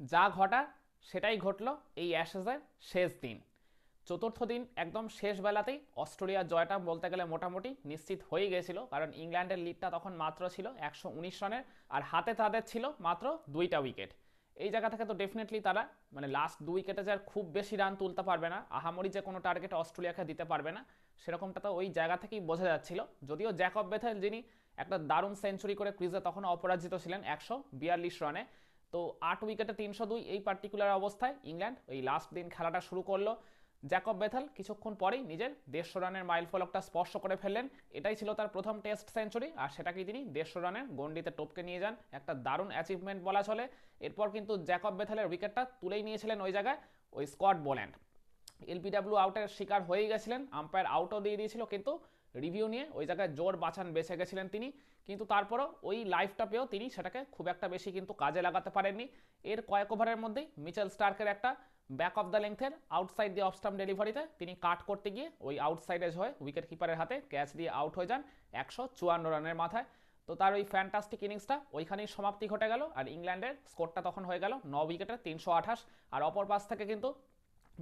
যা ঘটার সেটাই ঘটলো এই অ্যাশেজের শেষ দিন। চতুর্থ দিন একদম শেষ বেলাতেই অস্ট্রেলিয়ার জয়টা বলতে গেলে মোটামুটি নিশ্চিত হয়ে গেছিল, কারণ ইংল্যান্ডের লিডটা তখন মাত্র ছিল একশো উনিশ রানের আর হাতে তাদের ছিল মাত্র দুইটা উইকেট এই জায়গা থেকে তো ডেফিনেটলি তারা মানে লাস্ট দুই উইকেটে আর খুব বেশি রান তুলতে পারবে না, আহামরি যে কোনো টার্গেট অস্ট্রেলিয়াকে দিতে পারবে না, সেরকমটা তো ওই জায়গা থেকেই বোঝা যাচ্ছিল। যদিও জ্যাকব বেথেল যিনি একটা দারুণ সেঞ্চুরি করে ক্রিজে তখন অপরাজিত ছিলেন একশো বিয়াল্লিশ রানে তো আট উইকেটে তিনশো দুই এই পার্টিকুলার অবস্থায় ইংল্যান্ড ওই লাস্ট দিন খেলাটা শুরু করল জ্যাকব বেথেল। কিছুক্ষণ পরেই নিজের দেড়শো রানের মাইল ফলকটা স্পর্শ করে ফেললেন। এটাই ছিল তার প্রথম টেস্ট সেঞ্চুরি আর সেটাকেই তিনি দেড়শো রানের গন্ডিতে টপকে নিয়ে যান। একটা দারুণ অ্যাচিভমেন্ট বলা চলে। এরপর কিন্তু জ্যাকব বেথেলের উইকেটটা তুলেই নিয়েছিলেন ওই জায়গায় ওই স্কট বোল্যান্ড। এলপিডাব্লিউ আউটের শিকার হয়ে গেছিলেন। আম্পায়ার আউটও দিয়ে দিয়েছিল কিন্তু রিভিউ নিয়ে ওই জায়গায় জোর বাঁচান বেঁচে গেছিলেন তিনি। কিন্তু তারপরও ওই লাইফটা পেয়েও তিনি সেটাকে খুব একটা বেশি কিন্তু কাজে লাগাতে পারেননি। এর কয়েক ওভারের মধ্যেই মিচেল স্টার্কের একটা ব্যাক অফ দ্য লেংথের আউটসাইড দিয়ে অফস্টাম্প ডেলিভারিতে তিনি কাট করতে গিয়ে ওই আউটসাইডে হয়ে উইকেট কিপারের হাতে ক্যাচ দিয়ে আউট হয়ে যান একশো চুয়ান্ন রানের মাথায়। তো তার ওই ফ্যান্টাস্টিক ইনিংসটা ওইখানেই সমাপ্তি ঘটে গেল আর ইংল্যান্ডের স্কোরটা তখন হয়ে গেল ন উইকেটে তিনশো আঠাশ। আর অপর পাশ থেকে কিন্তু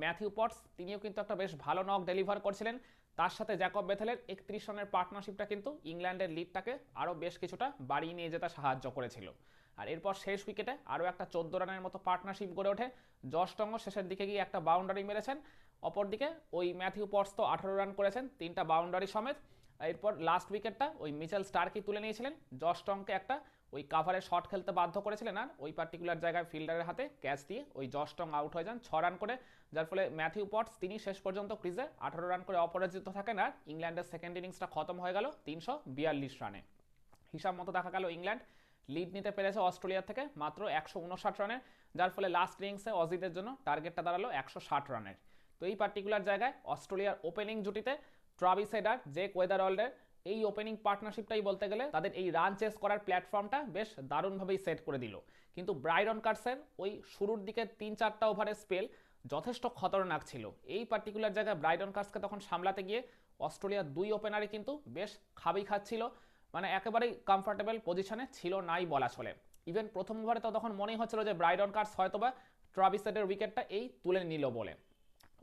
ম্যাথিউ পটস, তিনিও কিন্তু একটা বেশ ভালো নক ডেলিভার করছিলেন। তার সাথে জ্যাকব বেথেলের একত্রিশ রানের পার্টনারশিপটা কিন্তু ইংল্যান্ডের লিডটাকে আরও বেশ কিছুটা বাড়িয়ে নিয়ে যেতে সাহায্য করেছিল। আর এরপর শেষ উইকেটে আরও একটা চোদ্দ রানের মতো পার্টনারশিপ গড়ে ওঠে। জশ টঙ্গ শেষের দিকে গিয়ে একটা বাউন্ডারি মেরেছেন। অপরদিকে ওই ম্যাথিউ পটস তো আঠারো রান করেছেন, তিনটা বাউন্ডারি সমেত। এরপর লাস্ট উইকেটটা ওই মিচেল স্টারকে তুলে নিয়েছিলেন। জশ টংকে একটা ওই কাভারে শট খেলতে বাধ্য করেছিলেন আর ওই পার্টিকুলার জায়গায় ফিল্ডারের হাতে ক্যাচ দিয়ে ওই জশ টং আউট হয়ে যান ছ রান করে। যার ফলে ম্যাথিউ পটস তিনি শেষ পর্যন্ত ক্রিজে আঠারো রান করে অপরাজিত থাকেন আর ইংল্যান্ডের সেকেন্ড ইনিংসটা খতম হয়ে গেল তিনশো বিয়াল্লিশ রানে হিসাব মতো দেখা গেল ইংল্যান্ড লিড নিতে পেরেছে অস্ট্রেলিয়া থেকে মাত্র একশো উনষাট রানের যার ফলে লাস্ট ইনিংসে অজিদের জন্য টার্গেটটা দাঁড়াল একশো ষাট রানের তো এই পার্টিকুলার জায়গায় অস্ট্রেলিয়ার ওপেনিং জুটিতে ট্রাভিস হেডার জেক ওয়েদারওয়ার্ল্ডের এই ওপেনিং পার্টনারশিপটাই বলতে গেলে তাদের এই রান চেস করার প্ল্যাটফর্মটা বেশ দারুণভাবেই সেট করে দিল। কিন্তু ব্রাইডন কার্সের ওই শুরুর দিকে তিন চারটা ওভারের স্পেল যথেষ্ট খতরনাক ছিল। এই পার্টিকুলার জায়গায় ব্রাইডন কার্সকে তখন সামলাতে গিয়ে অস্ট্রেলিয়ার দুই ওপেনারই কিন্তু বেশ খাবি খাচ্ছিল। মানে একেবারেই কমফর্টেবল পজিশনে ছিল নাই বলা চলে। ইভেন প্রথম ওভারে তো তখন মনেই হচ্ছিল যে ব্রাইডন কার্স হয়তোবা ট্রাভিসেটের উইকেটটা এই তুলে নিল বলে।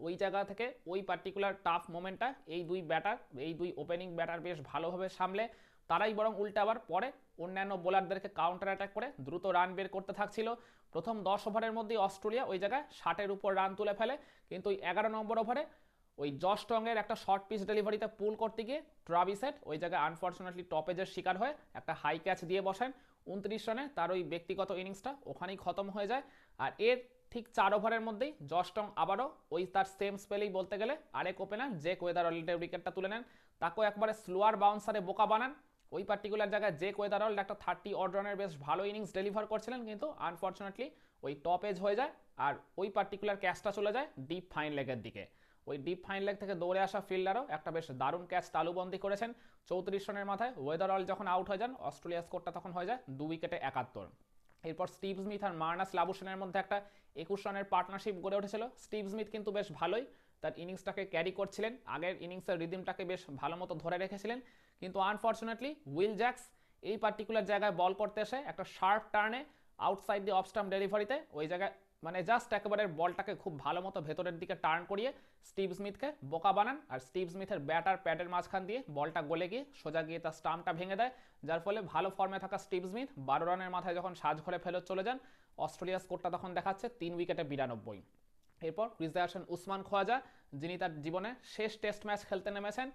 ওই জায়গা থেকে ওই পার্টিকুলার টাফ মোমেন্টটা এই দুই ব্যাটার এই দুই ওপেনিং ব্যাটার বেশ ভালোভাবে সামলে, তারাই বরং উল্টে আবার পরে অন্যান্য বোলারদেরকে কাউন্টার অ্যাটাক করে দ্রুত রান বের করতে থাকছিল। প্রথম দশ ওভারের মধ্যেই অস্ট্রেলিয়া ওই জায়গায় ষাটের উপর রান তুলে ফেলে, কিন্তু ওই এগারো নম্বর ওভারে ওই জশ টংয়ের একটা শর্ট পিচ ডেলিভারিতে পুল করতে গিয়ে ট্রাভিসেট ওই জায়গায় আনফর্চুনেটলি টপেজের শিকার হয়ে একটা হাই ক্যাচ দিয়ে বসেন। উনত্রিশ রানে তার ওই ব্যক্তিগত ইনিংসটা ওখানেই খতম হয়ে যায়। আর এর ঠিক চার ওভারের মধ্যেই জস্টং আবারও ওই তার সেম স্পেলেই বলতে গেলে আরেক ওপেনার জেক ওয়েদার অলরেডি উইকেটটা তুলে নেন, তাকেও একবারে স্লোয়ার বাউন্সারে বোকা বানান। ওই পার্টিকুলার জায়গায় যে জেক অল একটা থার্টি অড রানের বেশ ভালো ইনিংস ডেলিভার করছিলেন, কিন্তু আনফর্চুনেটলি ওই টপ এজ হয়ে যায় আর ওই পার্টিকুলার ক্যাচটা চলে যায় ডিপ ফাইন লেগের দিকে। ওই ডিপ ফাইন লেগ থেকে দৌড়ে আসা ফিল্ডারও একটা বেশ দারুণ ক্যাচ তালুবন্দি করেছেন। চৌত্রিশ রানের মাথায় ওয়েদার অল যখন আউট হয়ে যান, অস্ট্রেলিয়া স্কোরটা তখন হয়ে যায় দু উইকেটে একাত্তর। এরপর স্টিভ স্মিথ আর মার্নাস লাবুসেনের মধ্যে একটা একুশ রানের পার্টনারশিপ গড়ে উঠেছিল। স্টিভ স্মিথ কিন্তু বেশ ভালোই তার ইনিংসটাকে ক্যারি করছিলেন। আগের ইনিংসের রিদিমটাকে বেশ ভালো মতো ধরে রেখেছিলেন। কিন্তু আনফর্চুনেটলি উইল জ্যাক্স এই পার্টিকুলার জায়গায় বল করতে এসে একটা শার্প টার্নে আউটসাইড দি অফস্টাম্প ডেলিভারিতে ওই জায়গায় মানে জাস্ট একেবারে বলটাকে খুব ভালো মতো ভেতরের দিকে টার্ন করিয়ে স্টিভ স্মিথকে বোকা বানান আর স্টিভ স্মিথের ব্যাট আর প্যাডের মাঝখান দিয়ে বলটা গলে গিয়ে সোজা গিয়ে তার স্টাম্পটা ভেঙে দেয়, যার ফলে ভালো ফর্মে থাকা স্টিভ স্মিথ বারো রানের মাথায় যখন সাজ ঘরে ফেরত চলে যান অস্ট্রেলিয়া স্কোরটা তখন দেখাচ্ছে তিন উইকেটে বিরানব্বই। এরপর ক্রিজে আসেন উসমান খোয়াজা, যিনি তার জীবনে শেষ টেস্ট ম্যাচ খেলতে নেমেছেন,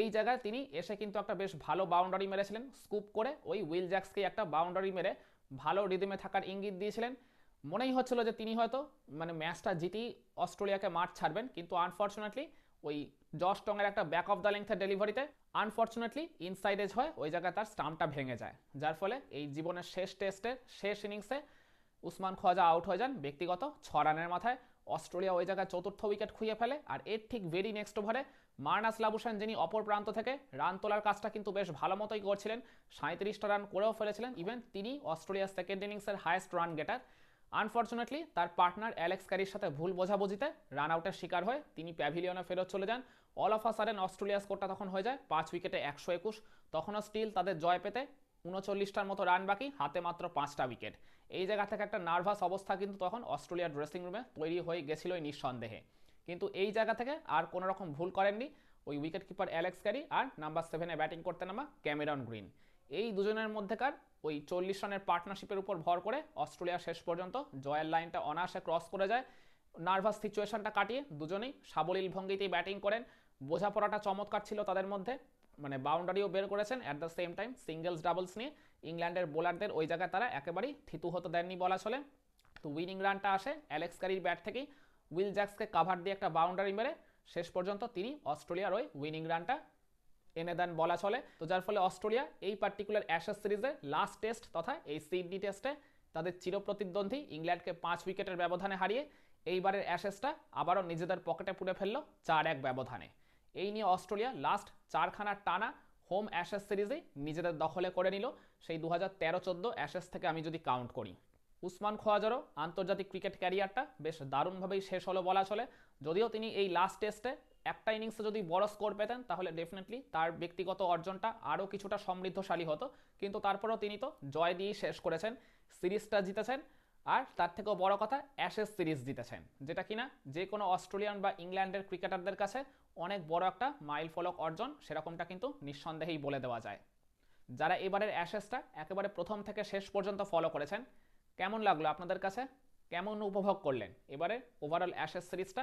এই জায়গায় তিনি এসে কিন্তু একটা বেশ ভালো বাউন্ডারি মেরেছিলেন স্কুপ করে ওই উইল জ্যাক্সকে একটা বাউন্ডারি মেরে ভালো রিদিমে থাকার ইঙ্গিত দিয়েছিলেন। মনেই হচ্ছিল যে তিনি হয়তো মানে ম্যাচটা জিতেই অস্ট্রেলিয়াকে মাঠ ছাড়বেন, কিন্তু আনফর্চুনেটলি ওই জশ টংয়ের একটা ব্যাক অফ দ্য লেংথের ডেলিভারিতে আনফর্চুনেটলি ইনসাইড এজ হয়, ওই জায়গায় তার স্টাম্পটা ভেঙে যায়। যার ফলে এই জীবনের শেষ টেস্টের শেষ ইনিংসে উসমান খোয়াজা আউট হয়ে যান ব্যক্তিগত ছ রানের মাথায়। অস্ট্রেলিয়া ওই জায়গায় চতুর্থ উইকেট খুঁয়ে ফেলে আর এর ঠিক ভেরি নেক্সট ওভারে মার্নাস লাবুসান যিনি অপর প্রান্ত থেকে রান তোলার কাজটা কিন্তু বেশ ভালো মতোই করছিলেন সাঁত্রিশটা রান করেও ফেলেছিলেন। ইভেন তিনি অস্ট্রেলিয়ার সেকেন্ড ইনিংসের হায়েস্ট রান গেটার আনফর্চুনেটলি তার পার্টনার অ্যালেক্স ক্যারির সাথে ভুল বোঝাবুঝিতে রান আউটের শিকার হয়ে তিনি প্যাভিলিয়নে ফেরত চলে যান। অল অফ আ অস্ট্রেলিয়া স্কোরটা তখন হয়ে যায় পাঁচ উইকেটে একশো একুশ। তখনও স্টিল তাদের জয় পেতে উনচল্লিশটার মতো রান বাকি, হাতে মাত্র পাঁচটা উইকেট এই জায়গা থেকে একটা নার্ভাস অবস্থা কিন্তু তখন অস্ট্রেলিয়ার ড্রেসিং রুমে তৈরি হয়ে গেছিল নিঃসন্দেহে। কিন্তু এই জায়গা থেকে আর কোনো রকম ভুল করেননি ওই উইকেট কিপার অ্যালেক্স ক্যারি আর নাম্বার সেভেনে ব্যাটিং করতে নামা ক্যামেরন গ্রিন এই দুজনের মধ্যেকার ওই চল্লিশ রানের পার্টনারশিপের উপর ভর করে অস্ট্রেলিয়া শেষ পর্যন্ত জয়ের লাইনটা অনায়াসে ক্রস করে যায়। নার্ভাস সিচুয়েশনটা কাটিয়ে দুজনেই সাবলীল ভঙ্গিতেই ব্যাটিং করেন। বোঝাপড়াটা চমৎকার ছিল তাদের মধ্যে। মানে বাউন্ডারিও বের করেছেন at the same time singles doubles নিয়ে। ইংল্যান্ডের বোলারদের ওই জায়গায় তারা একেবারেই থিতু হতে দেননি বলা চলে। তো উইনিং রানটা আসে অ্যালেক্স কারির ব্যাট থেকেই। উইল জ্যাক্সকে কাভার দিয়ে একটা বাউন্ডারি মেরে শেষ পর্যন্ত তিনি অস্ট্রেলিয়ার ওই উইনিং রানটা এনে দেন বলা চলে। তো যার ফলে অস্ট্রেলিয়া এই পার্টিকুলার অ্যাশেস সিরিজে লাস্ট টেস্ট তথা এই সিডনি টেস্টে তাদের চিরপ্রতিদ্বন্দ্বী ইংল্যান্ডকে পাঁচ উইকেটের ব্যবধানে হারিয়ে এইবারের অ্যাশেসটা আবারও নিজেদের পকেটে পুরে ফেলল চার এক ব্যবধানে। এই নিয়ে অস্ট্রেলিয়া লাস্ট চারখানা টানা হোম অ্যাশেস সিরিজেই নিজেদের দখলে করে নিল। সেই দু হাজার তেরো চোদ্দ অ্যাশেস থেকে আমি যদি কাউন্ট করি। উসমান খোয়াজারও আন্তর্জাতিক ক্রিকেট ক্যারিয়ারটা বেশ দারুণভাবেই শেষ হলো বলা চলে। যদিও তিনি এই লাস্ট টেস্টে একটা ইনিংসে যদি বড় স্কোর পেতেন, তাহলে ডেফিনেটলি তার ব্যক্তিগত অর্জনটা আরও কিছুটা সমৃদ্ধশালী হতো। কিন্তু তারপরেও তিনি তো জয় দিয়েই শেষ করেছেন, সিরিজটা জিতেছেন, আর তার থেকেও বড় কথা অ্যাশেস সিরিজ জিতেছেন, যেটা কিনা যে কোনো অস্ট্রেলিয়ান বা ইংল্যান্ডের ক্রিকেটারদের কাছে অনেক বড় একটা মাইল ফলক অর্জন, সেরকমটা কিন্তু নিঃসন্দেহেই বলে দেওয়া যায়। যারা এবারের অ্যাশেসটা একেবারে প্রথম থেকে শেষ পর্যন্ত ফলো করেছেন, কেমন লাগল আপনাদের কাছে? কেমন উপভোগ করলেন? এবারে ওভারঅল অ্যাশেস সিরিজটা?